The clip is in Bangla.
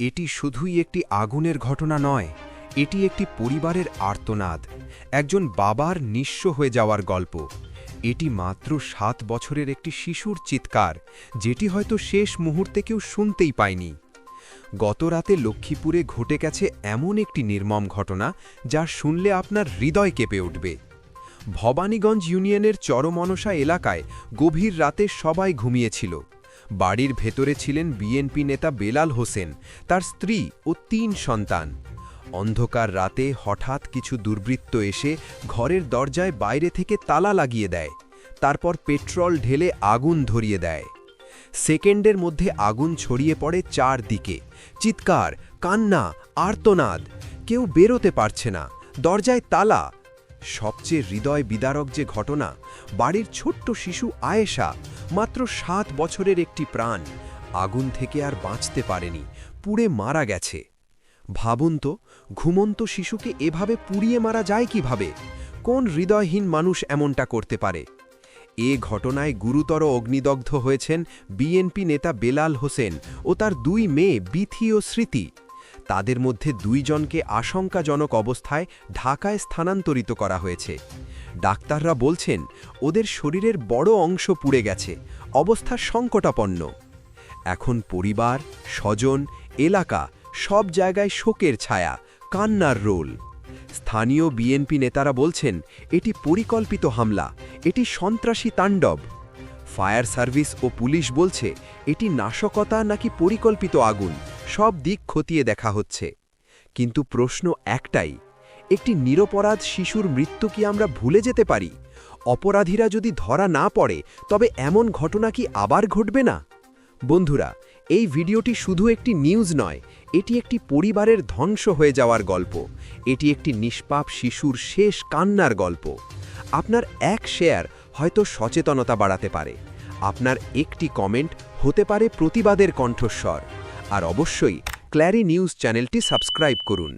এটি শুধুই একটি আগুনের ঘটনা নয়, এটি একটি পরিবারের আর্তনাদ, একজন বাবার নিঃস্ব হয়ে যাওয়ার গল্প। এটি মাত্র সাত বছরের একটি শিশুর চিৎকার, যেটি হয়তো শেষ মুহূর্তে কেউ শুনতেই পায়নি। গত রাতে লক্ষ্মীপুরে ঘটে গেছে এমন একটি নির্মম ঘটনা, যা শুনলে আপনার হৃদয় কেঁপে উঠবে। ভবানীগঞ্জ ইউনিয়নের চরমনসা এলাকায় গভীর রাতে সবাই ঘুমিয়েছিল। বাড়ির ভেতরে ছিলেন বিএনপি নেতা বেলাল হোসেন, তার স্ত্রী ও তিন সন্তান। অন্ধকার রাতে হঠাৎ কিছু দুর্বৃত্ত এসে ঘরের দরজায় বাইরে থেকে তালা লাগিয়ে দেয়, তারপর পেট্রোল ঢেলে আগুন ধরিয়ে দেয়। সেকেন্ডের মধ্যে আগুন ছড়িয়ে পড়ে চারদিকে। চিৎকার, কান্না, আর্তনাদ, কেউ বেরোতে পারছে না, দরজায় তালা। সবচেয়ে হৃদয় বিদারক যে ঘটনা, বাড়ির ছোট্ট শিশু আয়েশা মাত্র সাত বছরের একটি প্রাণ আগুন থেকে আর বাঁচতে পারেনি, পুড়ে মারা গেছে। ভাবুন তো, ঘুমন্ত শিশুকে এভাবে পুড়িয়ে মারা যায় কীভাবে? কোন হৃদয়হীন মানুষ এমনটা করতে পারে? এ ঘটনায় গুরুতর অগ্নিদগ্ধ হয়েছেন বিএনপি নেতা বেলাল হোসেন ও তার দুই মেয়ে বিথি ও স্মৃতি। তাদের মধ্যে দুইজনকে আশঙ্কাজনক অবস্থায় ঢাকায় স্থানান্তরিত করা হয়েছে। ডাক্তাররা বলছেন, ওদের শরীরের বড় অংশ পুড়ে গেছে, অবস্থা সংকটাপন্ন। এখন পরিবার, স্বজন, এলাকা সব জায়গায় শোকের ছায়া, কান্নার রোল। স্থানীয় বিএনপি নেতারা বলছেন, এটি পরিকল্পিত হামলা, এটি সন্ত্রাসী তাণ্ডব। ফায়ার সার্ভিস ও পুলিশ বলছে, এটি নাশকতা নাকি পরিকল্পিত আগুন সব দিক খতিয়ে দেখা হচ্ছে। কিন্তু প্রশ্ন একটাই, একটি নিরপরাধ শিশুর মৃত্যু কি আমরা ভুলে যেতে পারি? অপরাধীরা যদি ধরা না পড়ে, তবে এমন ঘটনা কি আবার ঘটবে না? বন্ধুরা, এই ভিডিওটি শুধু একটি নিউজ নয়, এটি একটি পরিবারের ধ্বংস হয়ে যাওয়ার গল্প। এটি একটি নিষ্পাপ শিশুর শেষ কান্নার গল্প। আপনার এক শেয়ার হয়তো সচেতনতা বাড়াতে পারে। আপনার একটি কমেন্ট হতে পারে প্রতিবাদের কণ্ঠস্বর। আর অবশ্যই ক্ল্যারি নিউজ চ্যানেলটি সাবস্ক্রাইব করুন।